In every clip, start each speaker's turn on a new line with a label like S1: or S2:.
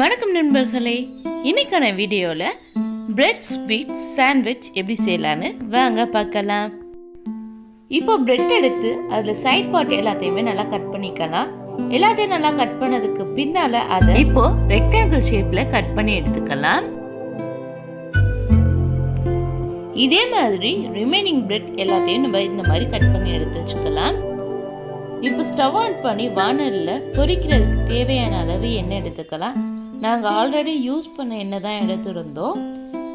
S1: வணக்கம் நண்பர்களே. இன்னைக்கான வீடியோவில் பிரெட் ஸ்வீட் சாண்ட்விச் எப்படி செய்யலான்னு வாங்க பார்க்கலாம். இப்போ பிரெட் எடுத்து அதில் சைட் பார்ட் எல்லாத்தையுமே நல்லா கட் பண்ணிக்கலாம். எல்லாத்தையும் நல்லா கட் பண்ணதுக்கு பின்னால் அதை இப்போ ரெக்டாங்கிள் ஷேப்பில் கட் பண்ணி எடுத்துக்கலாம். இதே மாதிரி ரிமைனிங் பிரெட் எல்லாத்தையும் நம்ம இந்த மாதிரி கட் பண்ணி எடுத்து வச்சுக்கலாம். இப்போ ஸ்டவ் ஆன் பண்ணி வானலில் பொரிக்கிறதுக்கு தேவையான அளவு எண்ணெய் எடுத்துக்கலாம். நாங்கள் ஆல்ரெடி யூஸ் பண்ண எண்ணெய் தான் எடுத்துருந்தோம்.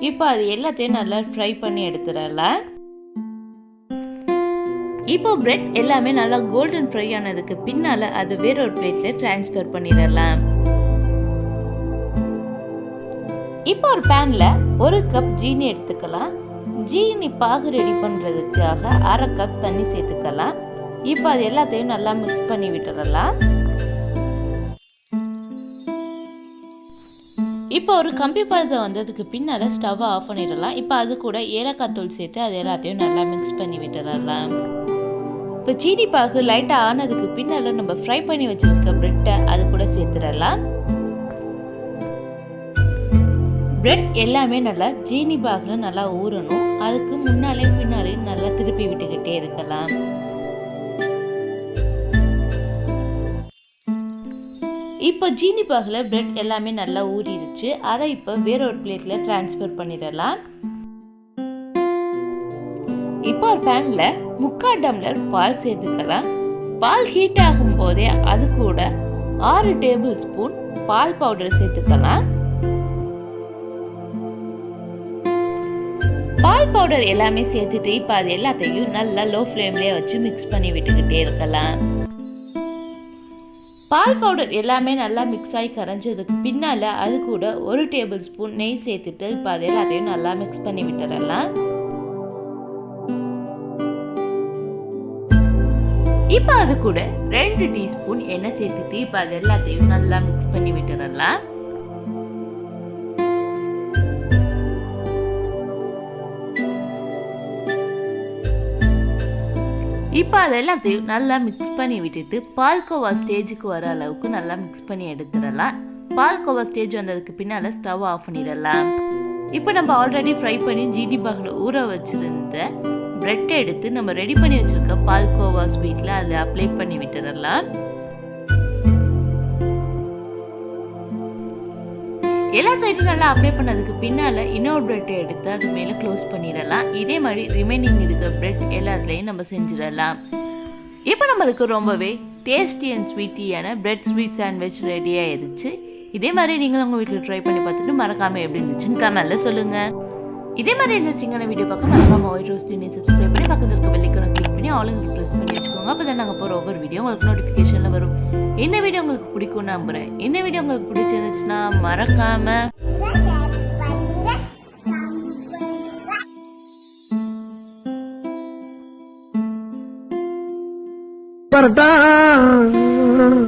S1: இப்போ அது எல்லாத்தையும் நல்லா ஃப்ரை பண்ணி எடுத்துடலாம் இப்போ பிரெட் எல்லாமே நல்லா கோல்டன் ஃப்ரை ஆனதுக்கு பின்னால் அது வேற ஒரு பிளேட்டில் ட்ரான்ஸ்ஃபர் பண்ணிடலாம். இப்போ ஒரு பேனில் ஒரு கப் ஜீனி எடுத்துக்கலாம். ஜீனி பாகு ரெடி பண்ணுறதுக்காக அரை கப் தண்ணி சேர்த்துக்கலாம். இப்போ அது எல்லாத்தையும் நல்லா மிக்ஸ் பண்ணி விட்டுறலாம் இப்போ ஒரு கம்பி பழத்தை வந்ததுக்கு பின்னால் ஸ்டவ்வை ஆஃப் பண்ணிடலாம். இப்போ அது கூட ஏலக்காய் தூள் சேர்த்து அது எல்லாத்தையும் நல்லா மிக்ஸ் பண்ணி விட்டுறலாம் இப்போ சீனி பாகு லைட்டாக ஆனதுக்கு பின்னால் நம்ம ஃப்ரை பண்ணி வச்சிருக்க பிரெட்டை அது கூட சேர்த்துடலாம். பிரெட் எல்லாமே நல்லா ஜீனி பாகில் நல்லா ஊறணும். அதுக்கு முன்னாலே பின்னாலே நல்லா திருப்பி விட்டுக்கிட்டே இருக்கலாம். இப்போ ஜீனி பாகில் பிரெட் எல்லாமே நல்லா ஊறிடுச்சு. அதை இப்போ வேற ஒரு பிளேட்டில் ட்ரான்ஸ்ஃபர் பண்ணிடலாம். இப்போ ஒரு பேனில் முக்கால் டம்ளர் பால் சேர்த்துக்கலாம். பால் ஹீட் ஆகும் போதே அது கூட ஆறு டேபிள் ஸ்பூன் பால் பவுடர் சேர்த்துக்கலாம். பால் பவுடர் எல்லாமே சேர்த்துட்டு இப்போ அது எல்லாத்தையும் நல்லா லோ ஃப்ளேம்லேயே வச்சு மிக்ஸ் பண்ணி விட்டுக்கிட்டே இருக்கலாம். பால் பவுடர் எல்லாமே நல்லா மிக்ஸ் ஆகி கரைஞ்சதுக்கு பின்னால் அது கூட ஒரு டேபிள் ஸ்பூன் நெய் சேர்த்துட்டு இப்போ அது எல்லாத்தையும் நல்லா மிக்ஸ் பண்ணி விட்டுறலாம் இப்போ அது கூட ரெண்டு டீஸ்பூன் எண்ணெய் சேர்த்துட்டு இப்போ அது எல்லாத்தையும் நல்லா மிக்ஸ் பண்ணி விட்டுறலாம் இப்போ அது எல்லாத்தையும் நல்லா மிக்ஸ் பண்ணி விட்டுட்டு பால்கோவா ஸ்டேஜுக்கு வர அளவுக்கு நல்லா மிக்ஸ் பண்ணி எடுத்துடலாம். பால்கோவா ஸ்டேஜ் வந்ததுக்கு பின்னால் ஸ்டவ் ஆஃப் பண்ணிடலாம். இப்போ நம்ம ஆல்ரெடி ஃப்ரை பண்ணி ஜீடி பாகில் ஊற வச்சிருந்த பிரெட்டை எடுத்து நம்ம ரெடி பண்ணி வச்சுருக்க பால்கோவா ஸ்வீட்டில் அதில் அப்ளை பண்ணி விட்டுடலாம். எல்லா சைடும் நல்லா அப்ளை பண்ணதுக்கு பின்னால் இன்னொரு பிரெட் எடுத்து அது மேலே க்ளோஸ் பண்ணிடலாம். இதே மாதிரி ரிமைனிங் இருக்க பிரெட் எல்லாத்துலேயும் நம்ம செஞ்சிடலாம். இப்போ நம்மளுக்கு ரொம்பவே டேஸ்டி அண்ட் ஸ்வீட்டியான பிரெட் ஸ்வீட் சாண்ட்விச் ரெடியாக இருந்துச்சு இதே மாதிரி நீங்களும் உங்கள் வீட்டில் ட்ரை பண்ணி பார்த்துட்டு மறக்காமல் எப்படி இருந்துச்சுன்னு கமெண்டில் சொல்லுங்கள் இதே மாதிரி இன்ட்ரெஸ்டிங்கான வீடியோ பார்க்க மறக்காம ஒயிட் ரோஸ் டினி சப்ஸ்கிரைப் பண்ணி பக்கத்தில் இருக்க வெள்ளிக்கணும் கிளிக் பண்ணி ஆளுங்க ப்ரெஸ் பண்ணி வச்சுக்கோங்க. அப்போ தான் நாங்கள் போகிற ஒவ்வொரு வீடியோ உங்களுக்கு நோட்டிஃபிகேஷனில் வரும். இந்த வீடியோ உங்களுக்கு பிடிக்கும் நம்புறேன். இந்த வீடியோ உங்களுக்கு பிடிச்சிருந்துச்சுன்னா மறக்காம
S2: வரட்டா